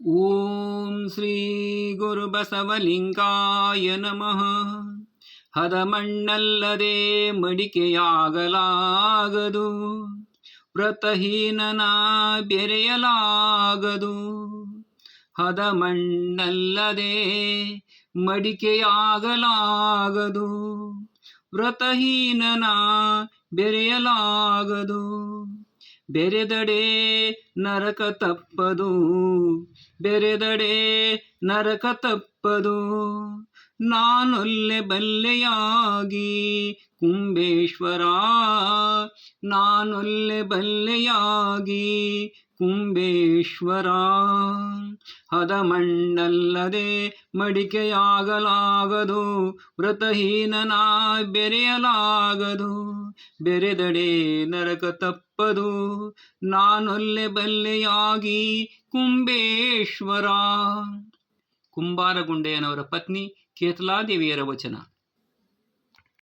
ಓಂ ಶ್ರೀ ಗುರು ಬಸವಲಿಂಗಾಯ ನಮಃ ಹದ ಮಣ್ಣಲ್ಲದೆ ಮಡಿಕೆಯಾಗಲಾಗದು ವ್ರತಹೀನನ ಬೆರೆಯಲಾಗದು ಹದ ಮಣ್ಣಲ್ಲದೆ ಮಡಿಕೆಯಾಗಲಾಗದು ವ್ರತಹೀನನ ಬೆರೆಯಲಾಗದು ಬೆರೆದಡೆ ನರಕ ತಪ್ಪದು, ಬೆರೆದಡೆ ನರಕ ತಪ್ಪದು. ನಾನೊಲ್ಲೆ ಬಲ್ಲೆಯಾಗಿ ಕುಂಬೇಶ್ವರ ನಾನೊಲ್ಲೆ ಬಲ್ಲೆಯಾಗಿ ಕುಂಬೇಶ್ವರ ಹದ ಮಣ್ಣಲ್ಲದೆ ಮಡಿಕೆಯಾಗಲಾಗದು ವ್ರತಹೀನನ ಬೆರೆಯಲಾಗದು. ಬೆರೆದಡೆ ನರಕ ತಪ್ಪದು. ನಾನೊಲ್ಲೆ ಬಲ್ಲೆಯಾಗಿ ಕುಂಬೇಶ್ವರ ಕುಂಬಾರಗುಂಡೆಯನವರ ಪತ್ನಿ ಕೇತಲಾದೇವಿಯರ ವಚನ.